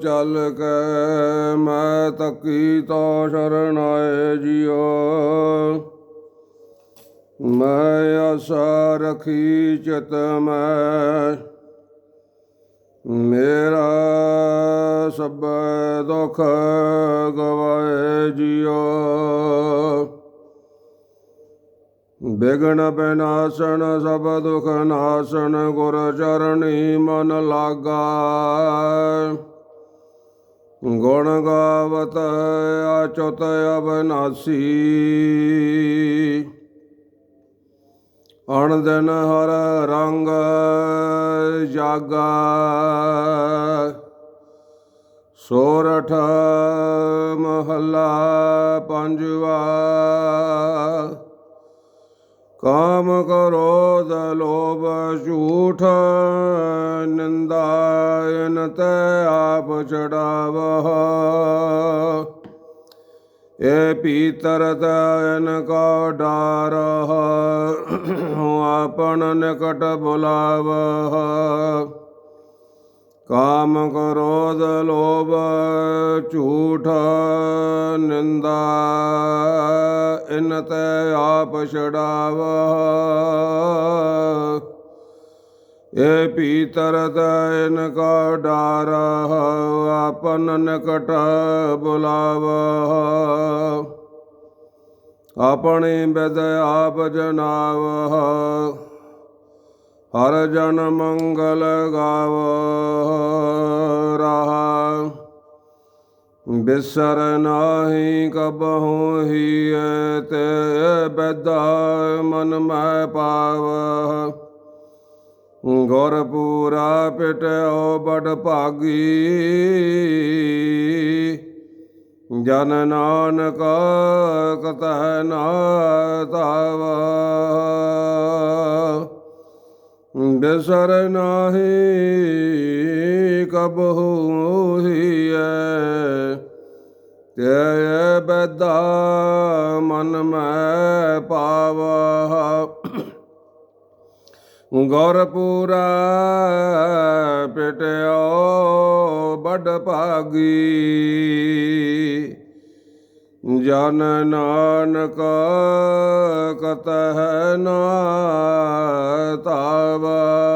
ਚੱਲ ਕੇ ਮੈਂ ਤਕੀ ਸ਼ਰਨ ਆਏ ਜਿਉ ਮੈਂ ਆਸਾ ਰਖੀ ਚਿਤ ਮੈਂ। ਮੇਰਾ ਸਭ ਦੁਖ ਗਵਾਏ ਜਿਉ ਬਿਗਨ ਬਿਨਾਸਨ ਸਭ ਦੁਖ ਨਾਸਨ ਗੁਰ ਚਰਣੀ ਮਨ ਲਾਗਾ। ਗੁਣ ਗਾਵਤ ਆਚੁਤ ਅਬਨਾਸੀ। ਅਣ ਦਿਨ ਹਰ ਰੰਗ ਜਾਗਾ। ਸੋਰਠ ਮਹੱਲਾ ਪੰਜਵਾ। ਕਾਮ ਕ੍ਰੋਧ ਲੋਭ ਝੂਠ, ਨਿੰਦਾਇਨ ਤੈ ਆਪ ਚੜਾਵਹ। ਏ ਪੀਤਰ ਤੈਨ ਕੋ ਡਾਰਹ ਆਪਨ ਨਿਕਟ ਬੁਲਾਵਹ। ਕਾਮ ਕ੍ਰੋਧ ਲੋਭ ਝੂਠ ਨਿੰਦਾ ਇਨ ਤੈ ਆਪ ਛਡਾਵ। ਏ ਪੀਤਰ ਤੈਨ ਕੋ ਡਾਰਹ ਆਪਨ ਨਿਕਟ ਬੁਲਾਵਹ ਆਪਣੀ ਬਿਦ ਆਪ ਜਨਾਵ, ਹਰ ਜਨ ਮੰਗਲ ਗਾਵ। ਬਿਸਰ ਨਾਹੀ ਕਬਹੂ ਹੀ ਤੇ ਬੈਦਾ ਮਨ ਮੈਂ ਪਾਵ ਗੁਰ ਪੂਰਾ ਪਿਟਿਓ ਬੜ ਭਾਗੀ। ਜਨ ਨਾਨਕ ਕਤੈ ਨਾ ਤਾਵਾ ਬਿਸਰ ਨਾਹੀ ਕਬਹੂ ਹੀਐ ਤੇ ਬੈਦਾ ਮਨ ਮੈਂ ਪਾਵਾ ਗੁਰ ਪੂਰਾ ਪਿਟਿਓ ਬੜ ਭਾਗੀ। ਜਨ ਨਾਨਕ ਕਤਹਿ ਨਾ ਤਾਵਾ।